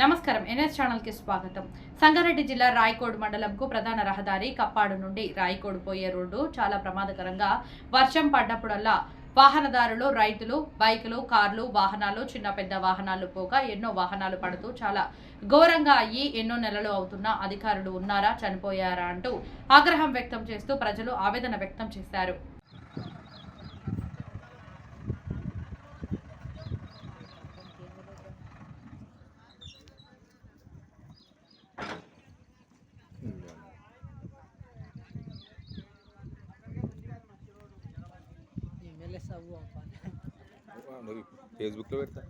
నమస్కారం. ఎన్ఎస్ ఛానల్కి స్వాగతం. సంగారెడ్డి జిల్లా రాయకోడ్ మండలంకు ప్రధాన రహదారి కప్పాడు నుండి రాయకోడ్ పోయే రోడ్డు చాలా ప్రమాదకరంగా వర్షం పడ్డప్పుడల్లా వాహనదారులు రైతులు బైకులు కార్లు వాహనాలు చిన్న పెద్ద వాహనాలు పోగా ఎన్నో వాహనాలు పడుతూ చాలా ఘోరంగా అయ్యి ఎన్నో నెలలు అవుతున్నా అధికారులు ఉన్నారా చనిపోయారా అంటూ ఆగ్రహం వ్యక్తం చేస్తూ ప్రజలు ఆవేదన వ్యక్తం చేశారు. ఎమ్మెల్యే సబ్బు పంపాలి ఫేస్బుక్లో పెడతా